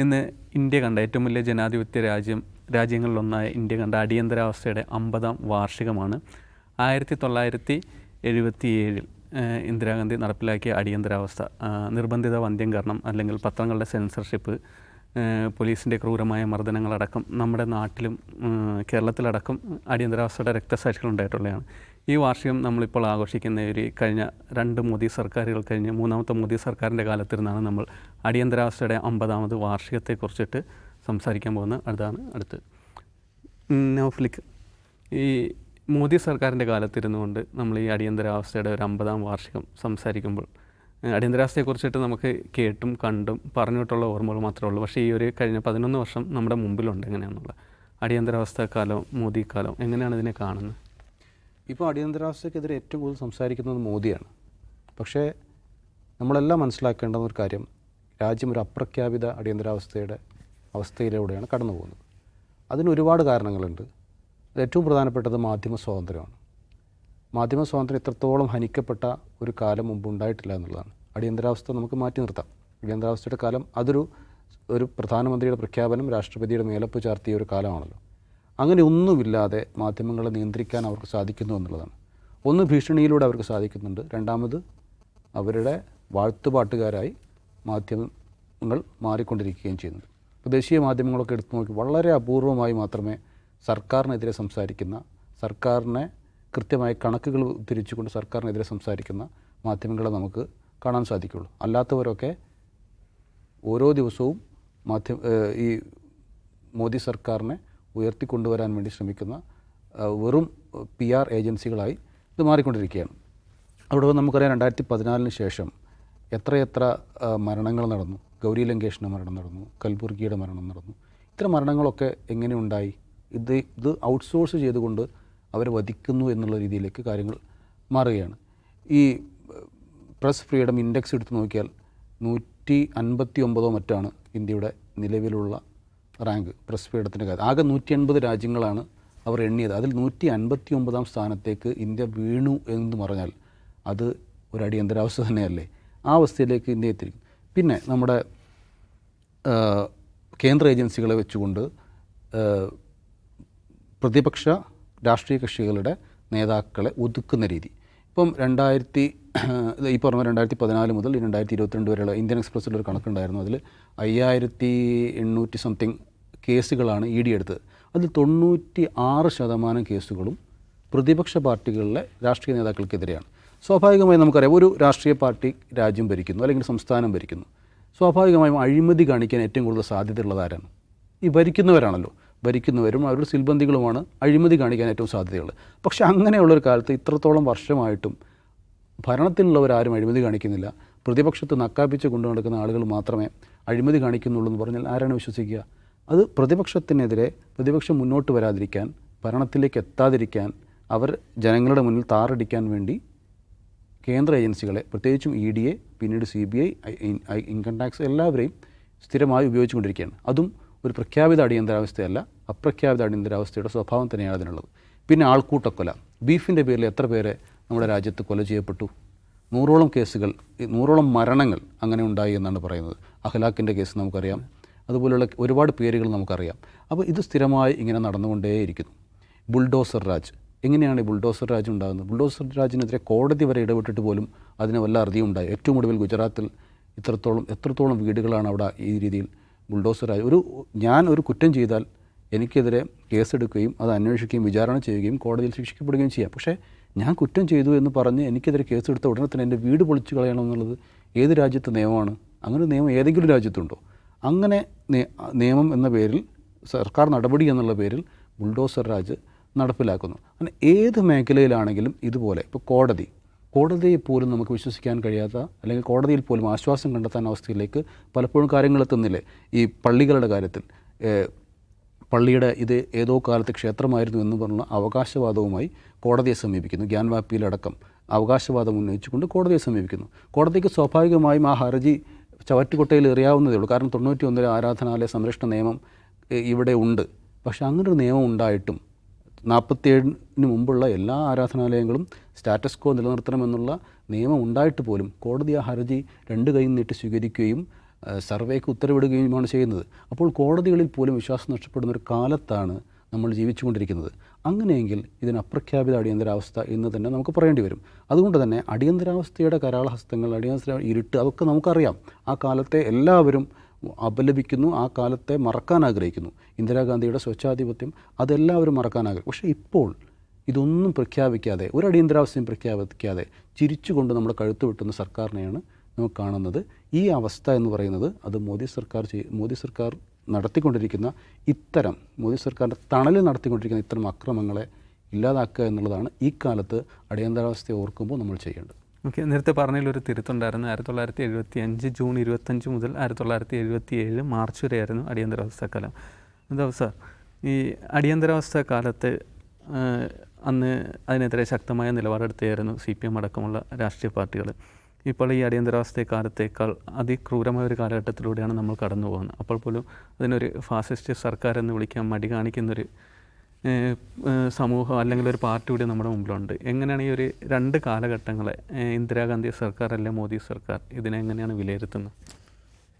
ഇന്ന് ഇന്ത്യ കണ്ട ഏറ്റവും വലിയ ജനാധിപത്യ രാജ്യം രാജ്യങ്ങളിലൊന്നായ ഇന്ത്യ കണ്ട അടിയന്തരാവസ്ഥയുടെ അമ്പതാം വാർഷികമാണ്. ആയിരത്തി തൊള്ളായിരത്തി എഴുപത്തി ഏഴിൽ ഇന്ദിരാഗാന്ധി നടപ്പിലാക്കിയ അടിയന്തരാവസ്ഥ. നിർബന്ധിത വന്ധ്യം കാരണം അല്ലെങ്കിൽ പത്രങ്ങളുടെ സെൻസർഷിപ്പ് പോലീസിന്റെ ക്രൂരമായ മർദ്ദനങ്ങളടക്കം നമ്മുടെ നാട്ടിലും കേരളത്തിലടക്കം അടിയന്തരാവസ്ഥയുടെ രക്തസാക്ഷികൾ ഉണ്ടായിട്ടുള്ളതാണ്. ഈ വാർഷികം നമ്മളിപ്പോൾ ആഘോഷിക്കുന്ന ഒരു കഴിഞ്ഞ രണ്ട് മോദി സർക്കാരുകൾ കഴിഞ്ഞ് മൂന്നാമത്തെ മോദി സർക്കാരിന്റെ കാലത്തിരുന്നാണ് നമ്മൾ അടിയന്തരാവസ്ഥയുടെ അമ്പതാമത് വാർഷികത്തെക്കുറിച്ചിട്ട് സംസാരിക്കാൻ പോകുന്നത്. അടുത്താണ് അടുത്ത്. നൗഫ്ലിക്ക് ഈ മോദി സർക്കാരിന്റെ കാലത്തിരുന്നുകൊണ്ട് നമ്മൾ ഈ അടിയന്തരാവസ്ഥയുടെ ഒരു അമ്പതാം വാർഷികം സംസാരിക്കുമ്പോൾ അടിയന്തരാവസ്ഥയെക്കുറിച്ചിട്ട് നമുക്ക് കേട്ടും കണ്ടും പറഞ്ഞിട്ടുള്ള ഓർമ്മകൾ മാത്രമേ ഉള്ളൂ. പക്ഷേ ഈ ഒരു കഴിഞ്ഞ പതിനൊന്ന് വർഷം നമ്മുടെ മുമ്പിലുണ്ട് എങ്ങനെയാണെന്നുള്ള. അടിയന്തരാവസ്ഥ കാലം മോദി കാലം എങ്ങനെയാണ് ഇതിനെ കാണുന്നത്? ഇപ്പോൾ അടിയന്തരാവസ്ഥയ്ക്കെതിരെ ഏറ്റവും കൂടുതൽ സംസാരിക്കുന്നത് മോദിയാണ്. പക്ഷേ നമ്മളെല്ലാം മനസ്സിലാക്കേണ്ട ഒരു കാര്യം രാജ്യം ഒരു അപ്രഖ്യാപിത അടിയന്തരാവസ്ഥയുടെ അവസ്ഥയിലൂടെയാണ് കടന്നു പോകുന്നത് അതിന് ഒരുപാട് കാരണങ്ങളുണ്ട്. ഏറ്റവും പ്രധാനപ്പെട്ടത് മാധ്യമ സ്വാതന്ത്ര്യമാണ്. മാധ്യമ സ്വാതന്ത്ര്യം എത്രത്തോളം ഹനിക്കപ്പെട്ട ഒരു കാലം മുമ്പ് ഉണ്ടായിട്ടില്ല എന്നുള്ളതാണ്. അടിയന്തരാവസ്ഥ നമുക്ക് മാറ്റി നിർത്താം. അടിയന്തരാവസ്ഥയുടെ കാലം അതൊരു ഒരു പ്രധാനമന്ത്രിയുടെ പ്രഖ്യാപനം രാഷ്ട്രപതിയുടെ മേലപ്പ് ചാർത്തിയ ഒരു കാലമാണല്ലോ. അങ്ങനെ ഒന്നുമില്ലാതെ മാധ്യമങ്ങളെ നിയന്ത്രിക്കാൻ അവർക്ക് സാധിക്കുന്നു എന്നുള്ളതാണ്. ഒന്ന് ഭീഷണിയിലൂടെ അവർക്ക് സാധിക്കുന്നുണ്ട്. രണ്ടാമത് അവരുടെ വാഴ്ത്തുപാട്ടുകാരായി മാധ്യമങ്ങൾ മാറിക്കൊണ്ടിരിക്കുകയും ചെയ്യുന്നുണ്ട്. ഇപ്പോൾ ദേശീയ മാധ്യമങ്ങളൊക്കെ എടുത്തു നോക്കി വളരെ അപൂർവമായി മാത്രമേ സർക്കാരിനെതിരെ സംസാരിക്കുന്ന സർക്കാരിനെ കൃത്യമായ കണക്കുകൾ ഉദ്ധരിച്ചുകൊണ്ട് സർക്കാരിനെതിരെ സംസാരിക്കുന്ന മാധ്യമങ്ങളെ നമുക്ക് കാണാൻ സാധിക്കുള്ളൂ. അല്ലാത്തവരൊക്കെ ഓരോ ദിവസവും മാധ്യമ ഈ മോദി സർക്കാരിനെ ഉയർത്തിക്കൊണ്ടുവരാൻ വേണ്ടി ശ്രമിക്കുന്ന വെറും പി ആർ ഏജൻസികളായി ഇത് മാറിക്കൊണ്ടിരിക്കുകയാണ്. അവിടെ നമുക്കറിയാം രണ്ടായിരത്തി പതിനാലിന് ശേഷം എത്രയെത്ര മരണങ്ങൾ നടന്നു. ഗൗരി ലങ്കേഷിന്റെ മരണം നടന്നു കൽബുർഗിയുടെ മരണം നടന്നു. ഇത്തരം മരണങ്ങളൊക്കെ എങ്ങനെയുണ്ടായി ഇത് ഇത് ഔട്ട്സോഴ്സ് ചെയ്തുകൊണ്ട് അവരെ വധിക്കുന്നു എന്നുള്ള രീതിയിലേക്ക് കാര്യങ്ങൾ മാറുകയാണ്. ഈ പ്രസ് ഫ്രീഡം ഇൻഡെക്സ് എടുത്ത് നോക്കിയാൽ നൂറ്റി അൻപത്തി ഒമ്പതോ മറ്റാണ് ഇന്ത്യയുടെ നിലവിലുള്ള റാങ്ക് പ്രസ് കാര്യം. ആകെ നൂറ്റി അൻപത് രാജ്യങ്ങളാണ് അവർ എണ്ണിയത്. അതിൽ നൂറ്റി അൻപത്തി ഒമ്പതാം സ്ഥാനത്തേക്ക് ഇന്ത്യ വീണു എന്ന് പറഞ്ഞാൽ അത് ഒരു അടിയന്തരാവസ്ഥ തന്നെയല്ലേ? ആ അവസ്ഥയിലേക്ക് ഇന്ത്യ എത്തിയിരിക്കും പിന്നെ നമ്മുടെ കേന്ദ്ര ഏജൻസികളെ വെച്ചുകൊണ്ട് പ്രതിപക്ഷ രാഷ്ട്രീയ കക്ഷികളുടെ നേതാക്കളെ ഒതുക്കുന്ന രീതി. ഇപ്പം രണ്ടായിരത്തി ഈ പറഞ്ഞ രണ്ടായിരത്തി പതിനാല് മുതൽ രണ്ടായിരത്തി ഇരുപത്തിരണ്ട് വരെയുള്ള ഇന്ത്യൻ എക്സ്പ്രസ്സിലൊരു കണക്കുണ്ടായിരുന്നു. അതിൽ അയ്യായിരത്തി എണ്ണൂറ്റി സംതിങ് കേസുകളാണ് ഇ ഡി എടുത്തത്. അതിൽ തൊണ്ണൂറ്റി ആറ് ശതമാനം കേസുകളും പ്രതിപക്ഷ പാർട്ടികളിലെ രാഷ്ട്രീയ നേതാക്കൾക്കെതിരെയാണ്. സ്വാഭാവികമായും നമുക്കറിയാം ഒരു രാഷ്ട്രീയ പാർട്ടി രാജ്യം ഭരിക്കുന്നു അല്ലെങ്കിൽ സംസ്ഥാനം ഭരിക്കുന്നു. സ്വാഭാവികമായും അഴിമതി കാണിക്കാൻ ഏറ്റവും കൂടുതൽ സാധ്യതയുള്ളത് ആരാണ്? ഈ ഭരിക്കുന്നവരാണല്ലോ. ഭരിക്കുന്നവരും അവരുടെ സിൽബന്ധികളുമാണ് അഴിമതി കാണിക്കാൻ ഏറ്റവും സാധ്യതയുള്ളത്. പക്ഷേ അങ്ങനെയുള്ളൊരു കാലത്ത് ഇത്രത്തോളം വർഷമായിട്ടും ഭരണത്തിലുള്ളവരാരും അഴിമതി കാണിക്കുന്നില്ല. പ്രതിപക്ഷത്ത് നക്കാപ്പിച്ച് കൊണ്ടു നടക്കുന്ന ആളുകൾ മാത്രമേ അഴിമതി കാണിക്കുന്നുള്ളൂ എന്ന് പറഞ്ഞാൽ ആരാണ് വിശ്വസിക്കുക? അത് പ്രതിപക്ഷത്തിനെതിരെ പ്രതിപക്ഷം മുന്നോട്ട് വരാതിരിക്കാൻ ഭരണത്തിലേക്ക് എത്താതിരിക്കാൻ അവർ ജനങ്ങളുടെ മുന്നിൽ താറടിക്കാൻ വേണ്ടി കേന്ദ്ര ഏജൻസികളെ പ്രത്യേകിച്ചും ഇ ഡി എ പിന്നീട് C B I income tax എല്ലാവരെയും സ്ഥിരമായി ഉപയോഗിച്ചുകൊണ്ടിരിക്കുകയാണ്. അതും ഒരു പ്രഖ്യാപിത അടിയന്തരാവസ്ഥയല്ല. അപ്രഖ്യാപിത അടിയന്തരാവസ്ഥയുടെ സ്വഭാവം തന്നെയാണ് അതിനുള്ളത്. പിന്നെ ആൾക്കൂട്ടക്കൊല. ബീഫിന്റെ പേരിൽ എത്ര പേരെ നമ്മുടെ രാജ്യത്ത് കൊല ചെയ്യപ്പെട്ടു? നൂറോളം കേസുകൾ നൂറോളം മരണങ്ങൾ അങ്ങനെ ഉണ്ടായി എന്നാണ് പറയുന്നത്. അഖലാഖിന്റെ കേസ് നമുക്കറിയാം. അതുപോലെയുള്ള ഒരുപാട് പേരുകൾ നമുക്കറിയാം. അപ്പോൾ ഇത് സ്ഥിരമായി ഇങ്ങനെ നടന്നുകൊണ്ടേയിരിക്കുന്നു. ബുൾഡോസർ രാജ്. എങ്ങനെയാണ് ബുൾഡോസർ രാജ് ഉണ്ടാകുന്നത്? ബുൾഡോസർ രാജിനെതിരെ കോടതി വരെ ഇടപെട്ടിട്ട് പോലും അതിന് വല്ല അറുതിയും ഉണ്ടായി. ഏറ്റവും ഒടുവിൽ ഗുജറാത്തിൽ ഇത്രത്തോളം എത്രത്തോളം വീടുകളാണ് അവിടെ ഈ രീതിയിൽ ബുൾഡോസർ രാജ്. ഒരു ഞാൻ ഒരു കുറ്റം ചെയ്താൽ എനിക്കെതിരെ കേസെടുക്കുകയും അത് അന്വേഷിക്കുകയും വിചാരണ ചെയ്യുകയും കോടതിയിൽ ശിക്ഷിക്കപ്പെടുകയും ചെയ്യാം. പക്ഷേ ഞാൻ കുറ്റം ചെയ്തു എന്ന് പറഞ്ഞ് എനിക്കെതിരെ കേസെടുത്ത ഉടനെ തന്നെ എന്റെ വീട് പൊളിച്ചു കളയണം എന്നുള്ളത് ഏത് രാജ്യത്തെ നിയമമാണ്? അങ്ങനെ നിയമം ഏതെങ്കിലും രാജ്യത്തുണ്ടോ? അങ്ങനെ നിയമം എന്ന പേരിൽ സർക്കാർ നടപടി എന്നുള്ള പേരിൽ ബുൾഡോസർ രാജ് നടപ്പിലാക്കുന്നു. അങ്ങനെ ഏത് മേഖലയിലാണെങ്കിലും ഇതുപോലെ ഇപ്പോൾ കോടതി കോടതിയെ പോലും നമുക്ക് വിശ്വസിക്കാൻ കഴിയാത്ത അല്ലെങ്കിൽ കോടതിയിൽ പോലും ആശ്വാസം കണ്ടെത്താൻ അവസ്ഥയിലേക്ക് പലപ്പോഴും കാര്യങ്ങൾ എത്തുന്നില്ലേ? ഈ പള്ളികളുടെ കാര്യത്തിൽ പള്ളിയുടെ ഇത് ഏതോ കാലത്ത് ക്ഷേത്രമായിരുന്നു എന്ന് പറഞ്ഞ അവകാശവാദവുമായി കോടതിയെ സമീപിക്കുന്നു. ജ്ഞാൻവാപ്പിയിലടക്കം അവകാശവാദം ഉന്നയിച്ചുകൊണ്ട് കോടതിയെ സമീപിക്കുന്നു. കോടതിക്ക് സ്വാഭാവികമായും ആ ഹർജി ചവറ്റുകൊട്ടയിൽ എറിയാവുന്നതേ ഉള്ളൂ. കാരണം തൊണ്ണൂറ്റി ഒന്നിലെ ആരാധനാലയ സംരക്ഷണ നിയമം ഇവിടെ ഉണ്ട്. പക്ഷേ അങ്ങനൊരു നിയമം ഉണ്ടായിട്ടും നാൽപ്പത്തിയേഴിന് മുമ്പുള്ള എല്ലാ ആരാധനാലയങ്ങളും സ്റ്റാറ്റസ് കോ നിലനിർത്തണമെന്നുള്ള നിയമം ഉണ്ടായിട്ട് പോലും കോടതി ആ ഹർജി രണ്ട് കൈയും നീട്ടി സ്വീകരിക്കുകയും സർവേക്ക് ഉത്തരവിടുകയുമാണ് ചെയ്യുന്നത്. അപ്പോൾ കോടതികളിൽ പോലും വിശ്വാസം നഷ്ടപ്പെടുന്ന ഒരു കാലത്താണ് നമ്മൾ ജീവിച്ചുകൊണ്ടിരിക്കുന്നത്. അങ്ങനെയെങ്കിൽ ഇതിന് അപ്രഖ്യാപിത അടിയന്തരാവസ്ഥ എന്ന് തന്നെ നമുക്ക് പറയേണ്ടി വരും. അതുകൊണ്ട് തന്നെ അടിയന്തരാവസ്ഥയുടെ കരാളഹസ്തങ്ങൾ അടിയന്തര ഇരുട്ട് അതൊക്കെ നമുക്കറിയാം. ആ കാലത്തെ എല്ലാവരും അപലപിക്കുന്നു ആ കാലത്തെ മറക്കാൻ ആഗ്രഹിക്കുന്നു. ഇന്ദിരാഗാന്ധിയുടെ സ്വച്ഛാധിപത്യം അതെല്ലാവരും മറക്കാൻ ആഗ്രഹിക്കും പക്ഷേ ഇപ്പോൾ ഇതൊന്നും പ്രഖ്യാപിക്കാതെ ഒരു അടിയന്തരാവസ്ഥയും പ്രഖ്യാപിക്കാതെ ചിരിച്ചുകൊണ്ട് നമ്മുടെ കഴുത്ത് വെട്ടുന്ന സർക്കാരിനെയാണ് നമുക്ക് കാണുന്നത്. ഈ അവസ്ഥ എന്ന് പറയുന്നത് അത് മോദി സർക്കാർ മോദി സർക്കാർ നടത്തിക്കൊണ്ടിരിക്കുന്ന ഇത്തരം മോദി സർക്കാരിന്റെ തണലിൽ നടത്തിക്കൊണ്ടിരിക്കുന്ന ഇത്തരം അക്രമങ്ങളെ ഇല്ലാതാക്കുക എന്നുള്ളതാണ് ഈ കാലത്ത് അടിയന്തരാവസ്ഥയെ ഓർക്കുമ്പോൾ നമ്മൾ ചെയ്യേണ്ടത്. ഓക്കെ നേരത്തെ പറഞ്ഞതിലൊരു തിരുത്തുണ്ടായിരുന്നു. ആയിരത്തി തൊള്ളായിരത്തി എഴുപത്തി അഞ്ച് ജൂൺ ഇരുപത്തഞ്ച് മുതൽ ആയിരത്തി തൊള്ളായിരത്തി എഴുപത്തി ഏഴ് മാർച്ച് വരെയായിരുന്നു അടിയന്തരാവസ്ഥ കാലം. എന്താ സാർ? ഈ അടിയന്തരാവസ്ഥ കാലത്ത് അന്ന് അതിനെതിരെ ശക്തമായ നിലപാടെടുത്തായിരുന്നു സി പി എം അടക്കമുള്ള രാഷ്ട്രീയ പാർട്ടികൾ. ഇപ്പോൾ ഈ അടിയന്തരാവസ്ഥ കാലത്തേക്കാൾ അതിക്രൂരമായ ഒരു കാലഘട്ടത്തിലൂടെയാണ് നമ്മൾ കടന്നു പോകുന്നത്. അപ്പോൾ പോലും അതിനൊരു ഫാസിസ്റ്റ് സർക്കാർ എന്ന് വിളിക്കാൻ മടി കാണിക്കുന്നൊരു സമൂഹം അല്ലെങ്കിൽ ഒരു പാർട്ടി കൂടി നമ്മുടെ മുമ്പിലുണ്ട്. എങ്ങനെയാണ് ഈ ഒരു രണ്ട് കാലഘട്ടങ്ങളെ ഇന്ദിരാഗാന്ധി സർക്കാർ അല്ലെ മോദി സർക്കാർ ഇതിനെ എങ്ങനെയാണ് വിലയിരുത്തുന്നത്?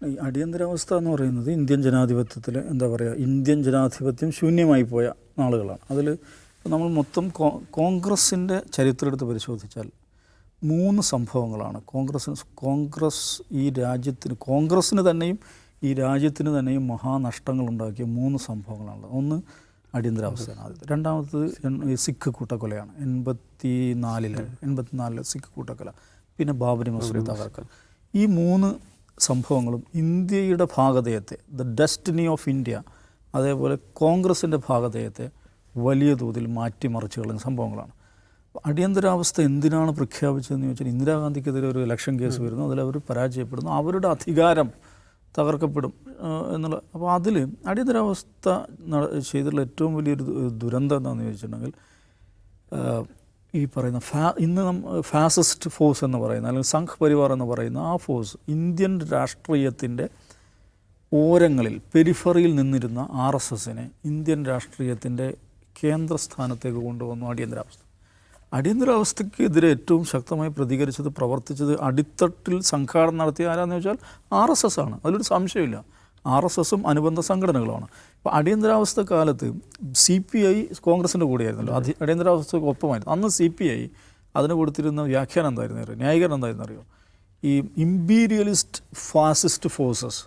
ഈ അടിയന്തരാവസ്ഥ എന്ന് പറയുന്നത് ഇന്ത്യൻ ജനാധിപത്യത്തിൽ എന്താ പറയുക ഇന്ത്യൻ ജനാധിപത്യം ശൂന്യമായി പോയ നാളുകളാണ്. അതിൽ നമ്മൾ മൊത്തം കോൺഗ്രസിന്റെ ചരിത്രം എടുത്ത് പരിശോധിച്ചാൽ മൂന്ന് സംഭവങ്ങളാണ്. കോൺഗ്രസ് കോൺഗ്രസ് ഈ രാജ്യത്തിന് കോൺഗ്രസ്സിന് തന്നെയും ഈ രാജ്യത്തിന് തന്നെയും മഹാനഷ്ടങ്ങൾ ഉണ്ടാക്കിയ മൂന്ന് സംഭവങ്ങളാണ് ഒന്ന് അടിയന്തരാവസ്ഥയാണ് ആദ്യത്തെ. രണ്ടാമത്തത് സിഖ് കൂട്ടക്കൊലയാണ്. എൺപത്തി നാലിൽ എൺപത്തിനാലിൽ സിഖ് കൂട്ടക്കൊല. പിന്നെ ബാബരി മസ്ജിദ് തകർക്കൽ. ഈ മൂന്ന് സംഭവങ്ങളും ഇന്ത്യയുടെ ഭാഗതയത്തെ ദ ഡെസ്റ്റിനി ഓഫ് ഇന്ത്യ അതേപോലെ കോൺഗ്രസിന്റെ ഭാഗതയത്തെ വലിയ തോതിൽ മാറ്റിമറിച്ചു കളയുന്ന സംഭവങ്ങളാണ്. അടിയന്തരാവസ്ഥ എന്തിനാണ് പ്രഖ്യാപിച്ചതെന്ന് ചോദിച്ചാൽ ഇന്ദിരാഗാന്ധിക്കെതിരെ ഒരു ഇലക്ഷൻ കേസ് വരുന്നു അതിൽ അവർ പരാജയപ്പെടുന്നു അവരുടെ അധികാരം തകർക്കപ്പെടും എന്നുള്ള അപ്പോൾ അതിൽ അടിയന്തരാവസ്ഥ ചെയ്തിട്ടുള്ള ഏറ്റവും വലിയൊരു ദുരന്തം എന്താണെന്ന് ചോദിച്ചിട്ടുണ്ടെങ്കിൽ ഈ പറയുന്ന ഫാ ഇന്ന് നം ഫാസിസ്റ്റ് ഫോഴ്സ് എന്ന് പറയുന്ന അല്ലെങ്കിൽ സംഘ് പരിവാർ എന്ന് പറയുന്ന ആ ഫോഴ്സ് ഇന്ത്യൻ രാഷ്ട്രീയത്തിന്റെ ഓരങ്ങളിൽ പെരിഫറിയിൽ നിന്നിരുന്ന ആർ എസ് എസിനെ ഇന്ത്യൻ രാഷ്ട്രീയത്തിന്റെ കേന്ദ്രസ്ഥാനത്തേക്ക് കൊണ്ടുവന്നു അടിയന്തരാവസ്ഥ. അടിയന്തരാവസ്ഥയ്ക്കെതിരെ ഏറ്റവും ശക്തമായി പ്രതികരിച്ചത് പ്രവർത്തിച്ചത് അടിത്തട്ടിൽ സംഘാടനം നടത്തിയ ആരാന്ന് വെച്ചാൽ ആർ എസ് എസ് ആണ്. അതിലൊരു സംശയമില്ല. ആർ എസ് എസും അനുബന്ധ സംഘടനകളുമാണ്. ഇപ്പോൾ അടിയന്തരാവസ്ഥ കാലത്ത് സി പി ഐ കോൺഗ്രസിന്റെ കൂടെയായിരുന്നല്ലോ. അധി അടിയന്തരാവസ്ഥയ്ക്ക് ഒപ്പമായിരുന്നു. അന്ന് സി പി ഐ അതിന് കൊടുത്തിരുന്ന വ്യാഖ്യാനം എന്തായിരുന്നു അറിയോ? ന്യായീകരണം എന്തായിരുന്നു അറിയോ? ഈ ഇമ്പീരിയലിസ്റ്റ് ഫാസിസ്റ്റ് ഫോഴ്സസ്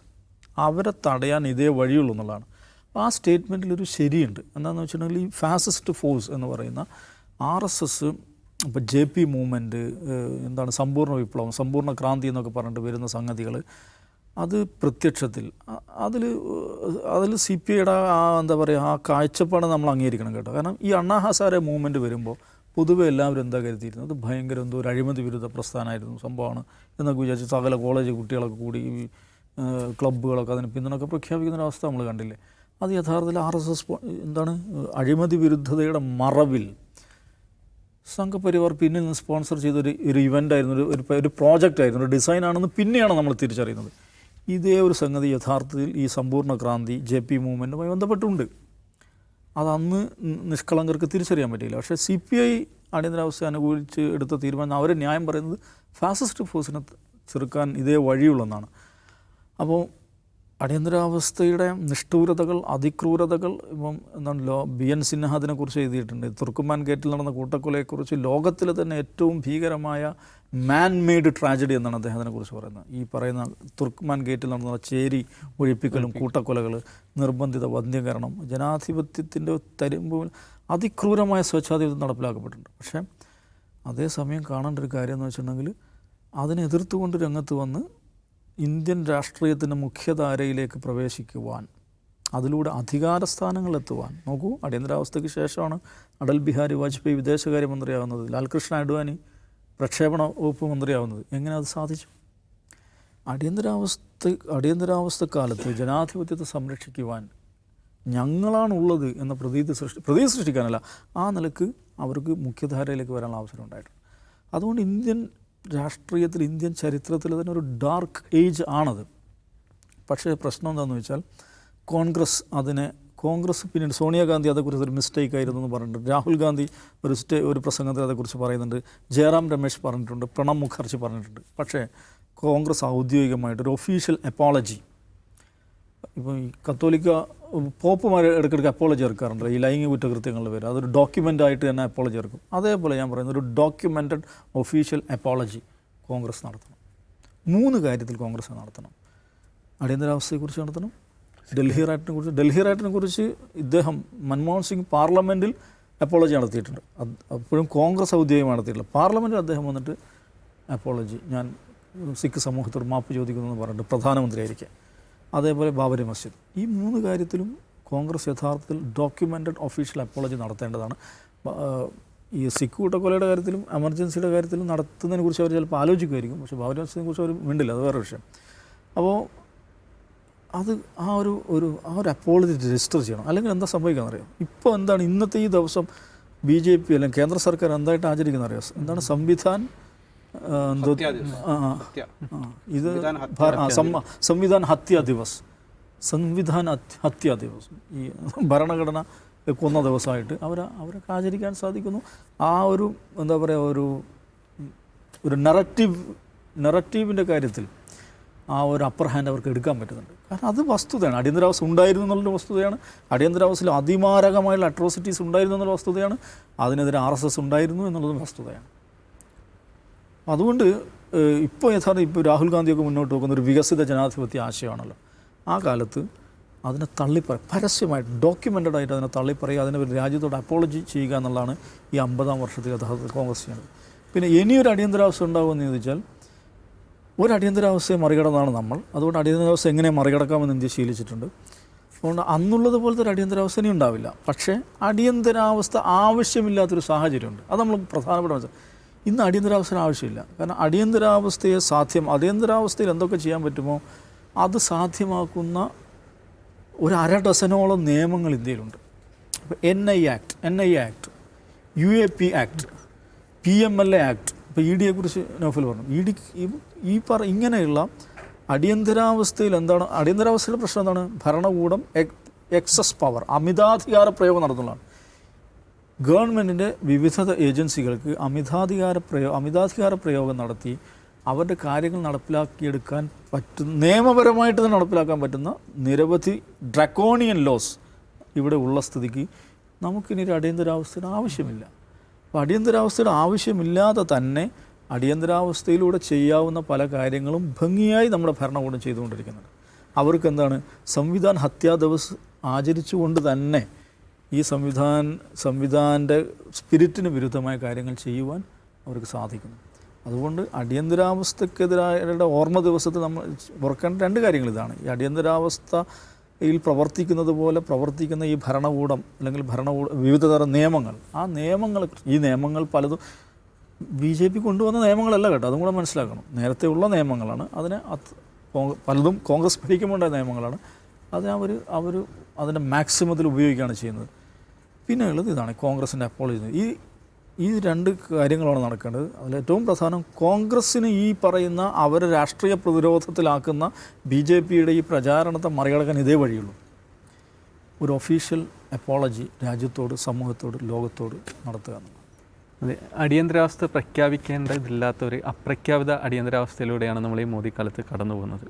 അവരെ തടയാൻ ഇതേ വഴിയുള്ളൂ എന്നുള്ളതാണ്. അപ്പോൾ ആ സ്റ്റേറ്റ്മെന്റിൽ ഒരു ശരിയുണ്ട്. എന്താണെന്ന് വെച്ചിട്ടുണ്ടെങ്കിൽ ഈ ഫാസിസ്റ്റ് ഫോഴ്സ് എന്ന് പറയുന്ന ആർ എസ് എസ് ഇപ്പോൾ ജെ പി മൂവ്മെന്റ് എന്താണ് സമ്പൂർണ വിപ്ലവം സമ്പൂർണ ക്രാന്തി എന്നൊക്കെ പറഞ്ഞിട്ട് വരുന്ന സംഗതികൾ അത് പ്രത്യക്ഷത്തിൽ അതിൽ അതിൽ സി പി ഐയുടെ ആ എന്താ പറയുക ആ കാഴ്ചപ്പാട് നമ്മൾ അംഗീകരിക്കണം കേട്ടോ. കാരണം ഈ അണ്ണാ ഹസാരെ മൂവ്മെന്റ് വരുമ്പോൾ പൊതുവെ എല്ലാവരും എന്താ കരുതിയിരുന്നത്? അത് ഭയങ്കര എന്തോ ഒരു അഴിമതി വിരുദ്ധ പ്രസ്ഥാനമായിരുന്നു സംഭവമാണ് എന്നൊക്കെ വിചാരിച്ച് സകല കോളേജ് കുട്ടികളൊക്കെ കൂടി ഈ ക്ലബ്ബുകളൊക്കെ അതിന് പിന്തുണയൊക്കെ പ്രഖ്യാപിക്കുന്ന അവസ്ഥ നമ്മൾ കണ്ടില്ലേ? അത് യഥാർത്ഥത്തിൽ ആർ എസ് എസ് എന്താണ് അഴിമതി വിരുദ്ധതയുടെ മറവിൽ സംഘപരിവാർ പിന്നിൽ നിന്ന് സ്പോൺസർ ചെയ്തൊരു ഒരു ഇവന്റ് ആയിരുന്നു ഒരു ഒരു പ്രോജക്റ്റ് ആയിരുന്നു ഒരു ഡിസൈൻ ആണെന്ന് പിന്നെയാണ് നമ്മൾ തിരിച്ചറിയുന്നത്. ഇതേ ഒരു സംഗതി യഥാർത്ഥത്തിൽ ഈ സമ്പൂർണ ക്രാന്തി ജെ പി മൂവ്മെന്റുമായി ബന്ധപ്പെട്ടുണ്ട്. അത് അന്ന് നിഷ്കളങ്കർക്ക് തിരിച്ചറിയാൻ പറ്റിയില്ല. പക്ഷേ സി പി ഐ അടിയന്തരാവസ്ഥ അനുകൂലിച്ച് എടുത്ത തീരുമാനം അവർ ന്യായം പറയുന്നത് ഫാസിസ്റ്റ് ഫോഴ്സിനെ ചെറുക്കാൻ ഇതേ വഴിയുള്ളെന്നാണ് അപ്പോൾ അടിയന്തരാവസ്ഥയുടെ നിഷ്ഠൂരതകൾ അതിക്രൂരതകൾ ഇപ്പം എന്താണ് ലോ ബി എൻ സിൻഹ അതിനെക്കുറിച്ച് എഴുതിയിട്ടുണ്ട്. തുർക്കുമാൻ ഗേറ്റിൽ നടന്ന കൂട്ടക്കൊലയെക്കുറിച്ച് ലോകത്തിലെ തന്നെ ഏറ്റവും ഭീകരമായ മാൻ മെയ്ഡ് ട്രാജഡി എന്നാണ് അദ്ദേഹം അതിനെക്കുറിച്ച് പറയുന്നത്. ഈ പറയുന്ന തുർക്കുമാൻ ഗേറ്റിൽ നടന്ന ചേരി ഒഴിപ്പിക്കലും കൂട്ടക്കൊലകൾ നിർബന്ധിത വന്ധ്യകരണം ജനാധിപത്യത്തിന്റെ തരുമ്പോൾ അതിക്രൂരമായ സ്വച്ഛാധിപത്യം നടപ്പിലാക്കപ്പെട്ടിട്ടുണ്ട്. പക്ഷേ അതേസമയം കാണേണ്ട ഒരു കാര്യം എന്ന് വെച്ചിട്ടുണ്ടെങ്കിൽ അതിനെ എതിർത്തുകൊണ്ട് രംഗത്ത് വന്ന് ഇന്ത്യൻ രാഷ്ട്രീയത്തിന്റെ മുഖ്യധാരയിലേക്ക് പ്രവേശിക്കുവാൻ അതിലൂടെ അധികാര സ്ഥാനങ്ങളിലെത്തുവാൻ നോക്കൂ അടിയന്തരാവസ്ഥയ്ക്ക് ശേഷമാണ് അടൽ ബിഹാരി വാജ്പേയി വിദേശകാര്യമന്ത്രിയാവുന്നത് ലാൽകൃഷ്ണ അഡ്വാനി പ്രക്ഷേപണ വകുപ്പ് മന്ത്രിയാവുന്നത് എങ്ങനെ അത് സാധിച്ചു? അടിയന്തരാവസ്ഥ അടിയന്തരാവസ്ഥ കാലത്ത് ജനാധിപത്യത്തെ സംരക്ഷിക്കുവാൻ ഞങ്ങളാണുള്ളത് എന്ന പ്രതീതി സൃഷ്ടി പ്രതീതി സൃഷ്ടിക്കാനല്ല ആ നിലയ്ക്ക് അവർക്ക് മുഖ്യധാരയിലേക്ക് വരാനുള്ള അവസരം ഉണ്ടായിട്ടുണ്ട്. അതുകൊണ്ട് ഇന്ത്യൻ രാഷ്ട്രീയത്തിൽ ഇന്ത്യൻ ചരിത്രത്തിൽ തന്നെ ഒരു ഡാർക്ക് ഏജ് ആണത്. പക്ഷേ പ്രശ്നം എന്താണെന്ന് വെച്ചാൽ കോൺഗ്രസ് അതിനെ കോൺഗ്രസ് പിന്നീട് സോണിയാഗാന്ധി അതേക്കുറിച്ച് ഒരു മിസ്റ്റേക്ക് ആയിരുന്നു എന്ന് പറഞ്ഞിട്ടുണ്ട്. രാഹുൽ ഗാന്ധി ഒരു സ്റ്റേ ഒരു പ്രസംഗത്തിൽ അതേക്കുറിച്ച് പറയുന്നുണ്ട്. ജയറാം രമേശ് പറഞ്ഞിട്ടുണ്ട്. പ്രണബ് മുഖർജി പറഞ്ഞിട്ടുണ്ട്. പക്ഷേ കോൺഗ്രസ് ഔദ്യോഗികമായിട്ട് ഒരു ഒഫീഷ്യൽ അപ്പോളജി ഇപ്പോൾ ഈ കത്തോലിക്ക പോപ്പുമാർ ഇടയ്ക്കിടയ്ക്ക് അപ്പോളജി ഇറക്കാറുണ്ടല്ലോ ഈ ലൈംഗിക കുറ്റകൃത്യങ്ങളുടെ പേര് അതൊരു ഡോക്യുമെന്റ് ആയിട്ട് തന്നെ അപ്പോളജി ചേർക്കും. അതേപോലെ ഞാൻ പറയുന്നത് ഒരു ഡോക്യുമെന്റഡ് ഒഫീഷ്യൽ അപ്പോളജി കോൺഗ്രസ് നടത്തണം. മൂന്ന് കാര്യത്തിൽ കോൺഗ്രസ് നടത്തണം. അടിയന്തരാവസ്ഥയെക്കുറിച്ച് നടത്തണം. ഡൽഹി റൈറ്റിനെ കുറിച്ച് ഡൽഹി റൈറ്റിനെ കുറിച്ച് ഇദ്ദേഹം മൻമോഹൻ സിംഗ് പാർലമെന്റിൽ അപ്പോളജി നടത്തിയിട്ടുണ്ട്. അപ്പോഴും കോൺഗ്രസ് ഔദ്യോഗികം നടത്തിയിട്ടില്ല. പാർലമെന്റിൽ അദ്ദേഹം വന്നിട്ട് അപ്പോളജി ഞാൻ സിഖ് സമൂഹത്തോട് മാപ്പ് ചോദിക്കുന്നു എന്ന് പറഞ്ഞിട്ട് പ്രധാനമന്ത്രിയായിരിക്കാം. അതേപോലെ ബാബരി മസ്ജിദ്. ഈ മൂന്ന് കാര്യത്തിലും കോൺഗ്രസ് യഥാർത്ഥത്തിൽ ഡോക്യുമെന്റഡ് ഒഫീഷ്യൽ അപ്പോളജി നടത്തേണ്ടതാണ്. ഈ സിഖ് കൂട്ടക്കൊലയുടെ കാര്യത്തിലും എമർജൻസിയുടെ കാര്യത്തിലും നടത്തുന്നതിനെ കുറിച്ച് അവർ ചിലപ്പോൾ ആലോചിക്കുമായിരിക്കും. പക്ഷേ ബാബരി മസ്ജിദിനെ കുറിച്ച് അവർ മിണ്ടില്ല അത് വേറെ വിഷയം. അപ്പോൾ അത് ആ ഒരു ഒരു ആ ഒരു അപ്പോളജി രജിസ്റ്റർ ചെയ്യണം. അല്ലെങ്കിൽ എന്താ സംഭവിക്കാന്ന് അറിയാം ഇപ്പോൾ എന്താണ് ഇന്നത്തെ ഈ ദിവസം ബി ജെ പി അല്ലെങ്കിൽ കേന്ദ്ര സർക്കാർ എന്തായിട്ട് ആചരിക്കുന്ന അറിയാം എന്താണ് സംവിധാൻ എന്തോ. ഇത് സംവിധാൻ ഹത്യാ. ദിവസ്. സംവിധാൻ ഹത്യ- ദിവസ്. ഈ ഭരണഘടന കൊന്ന ദിവസമായിട്ട് അവർ അവരൊക്കെ ആചരിക്കാൻ സാധിക്കുന്നു. ആ ഒരു എന്താ പറയുക ഒരു ഒരു നെററ്റീവ് നെററ്റീവിന്റെ കാര്യത്തിൽ ആ ഒരു അപ്പർ ഹാൻഡ് അവർക്ക് എടുക്കാൻ പറ്റുന്നുണ്ട്. കാരണം അത് വസ്തുതയാണ്. അടിയന്തരാവസ്ഥ ഉണ്ടായിരുന്നു എന്നുള്ളൊരു വസ്തുതയാണ്. അടിയന്തരാവസ്ഥയിൽ അതിമാരകമായുള്ള അട്രോസിറ്റീസ് ഉണ്ടായിരുന്നു എന്നുള്ള വസ്തുതയാണ്. അതിനെതിരെ ആർ എസ് എസ് ഉണ്ടായിരുന്നു എന്നുള്ളതും വസ്തുതയാണ്. അതുകൊണ്ട് ഇപ്പോൾ യഥാർത്ഥം ഇപ്പോൾ രാഹുൽ ഗാന്ധിയൊക്കെ മുന്നോട്ട് വെക്കുന്ന ഒരു വികസിത ജനാധിപത്യ ആശയമാണല്ലോ. ആ കാലത്ത് അതിനെ തള്ളിപ്പറ പരസ്യമായിട്ട് ഡോക്യുമെന്റഡ് ആയിട്ട് അതിനെ തള്ളിപ്പറയുക അതിനെ ഒരു രാജ്യത്തോട് അപ്പോളജി ചെയ്യുക എന്നുള്ളതാണ് ഈ അമ്പതാം വർഷത്തിൽ യഥാർത്ഥത്തിൽ കോൺഗ്രസ് ചെയ്യുന്നത് പിന്നെ ഇനിയൊരു അടിയന്തരാവസ്ഥ ഉണ്ടാകുമെന്ന് ചോദിച്ചാൽ ഒരു അടിയന്തരാവസ്ഥയെ മറികടന്നാണ് നമ്മൾ. അതുകൊണ്ട് അടിയന്തരാവസ്ഥ എങ്ങനെ മറികടക്കാമെന്ന് ഇന്ത്യ ശീലിച്ചിട്ടുണ്ട്. അതുകൊണ്ട് അന്നുള്ളത് പോലത്തെ ഒരു അടിയന്തരാവസ്ഥ ഇനി ഉണ്ടാവില്ല പക്ഷേ അടിയന്തരാവസ്ഥ ആവശ്യമില്ലാത്തൊരു സാഹചര്യമുണ്ട്. അത് നമ്മൾ പ്രധാനപ്പെട്ട മനസ്സിലാക്കുക ഇന്ന് അടിയന്തരാവസ്ഥ ആവശ്യമില്ല. കാരണം അടിയന്തരാവസ്ഥയെ സാധ്യം അടിയന്തരാവസ്ഥയിൽ എന്തൊക്കെ ചെയ്യാൻ പറ്റുമോ അത് സാധ്യമാക്കുന്ന ഒരു അര ഡസനോളം നിയമങ്ങൾ ഇന്ത്യയിലുണ്ട്. അപ്പോൾ N I act N I act U A P act P M L A act ഇപ്പോൾ ഇ ഡിയെ കുറിച്ച് നോഫൽ പറഞ്ഞു. ഇ ഡി ഈ പറ ഇങ്ങനെയുള്ള അടിയന്തരാവസ്ഥയിൽ എന്താണ് അടിയന്തരാവസ്ഥയുടെ പ്രശ്നം എന്താണ്? ഭരണകൂടം എക്സസ് പവർ അമിതാധികാര പ്രയോഗം നടത്തുന്നതാണ്. ഗവൺമെന്റിന്റെ വിവിധ ഏജൻസികൾക്ക് അമിതാധികാര പ്രയോ അമിതാധികാര പ്രയോഗം നടത്തി അവരുടെ കാര്യങ്ങൾ നടപ്പിലാക്കിയെടുക്കാൻ പറ്റുന്ന നിയമപരമായിട്ട് നടപ്പിലാക്കാൻ പറ്റുന്ന നിരവധി ഡ്രക്കോണിയൻ ലോസ് ഇവിടെ ഉള്ള സ്ഥിതിക്ക് നമുക്കിനി ഒരു അടിയന്തരാവസ്ഥയുടെ ആവശ്യമില്ല. അപ്പോൾ അടിയന്തരാവസ്ഥയുടെ ആവശ്യമില്ലാതെ തന്നെ അടിയന്തരാവസ്ഥയിലൂടെ ചെയ്യാവുന്ന പല കാര്യങ്ങളും ഭംഗിയായി നമ്മുടെ ഭരണകൂടം ചെയ്തുകൊണ്ടിരിക്കുന്നുണ്ട്. അവർക്ക് എന്താണ്? സംവിധാൻ ഹത്യാ ദിവസ് ആചരിച്ചുകൊണ്ട് തന്നെ ഈ സംവിധാൻ സംവിധാന്റെ സ്പിരിറ്റിന് വിരുദ്ധമായ കാര്യങ്ങൾ ചെയ്യുവാൻ അവർക്ക് സാധിക്കുന്നു. അതുകൊണ്ട് അടിയന്തരാവസ്ഥക്കെതിരായ ഓർമ്മ ദിവസത്തിൽ നമ്മൾ ഓർക്കേണ്ട രണ്ട് കാര്യങ്ങൾ ഇതാണ്. ഈ അടിയന്തരാവസ്ഥയിൽ പ്രവർത്തിക്കുന്നത് പോലെ പ്രവർത്തിക്കുന്ന ഈ ഭരണകൂടം അല്ലെങ്കിൽ ഭരണകൂട വിവിധ തരം നിയമങ്ങൾ ആ നിയമങ്ങൾ ഈ നിയമങ്ങൾ പലതും ബി ജെ പി കൊണ്ടുവന്ന നിയമങ്ങളല്ല കേട്ടോ അതും കൂടെ മനസ്സിലാക്കണം. നേരത്തെ ഉള്ള നിയമങ്ങളാണ് അതിനെ അത് പലതും കോൺഗ്രസ് ഭരിക്കുമ്പോണ്ടായ നിയമങ്ങളാണ്. അതിനെ അവർ അവർ അതിന്റെ മാക്സിമത്തിൽ ഉപയോഗിക്കുകയാണ് ചെയ്യുന്നത്. പിന്നെ ഉള്ളത് ഇതാണ് കോൺഗ്രസിന്റെ അപ്പോളജി ഈ ഈ രണ്ട് കാര്യങ്ങളാണ് നടക്കേണ്ടത്. അതിൽ ഏറ്റവും പ്രധാനം കോൺഗ്രസ്സിന് ഈ പറയുന്ന അവരെ രാഷ്ട്രീയ പ്രതിരോധത്തിലാക്കുന്ന ബി ജെ പിയുടെ ഈ പ്രചാരണത്തെ മറികടക്കാൻ ഇതേ വഴിയുള്ളൂ. ഒരു ഒഫീഷ്യൽ അപ്പോളജി രാജ്യത്തോട് സമൂഹത്തോട് ലോകത്തോട് നടത്തുക അതെ അടിയന്തരാവസ്ഥ പ്രഖ്യാപിക്കേണ്ടതില്ലാത്ത ഒരു അപ്രഖ്യാപിത അടിയന്തരാവസ്ഥയിലൂടെയാണ് നമ്മൾ ഈ മോദി കാലത്ത് കടന്നു പോകുന്നത്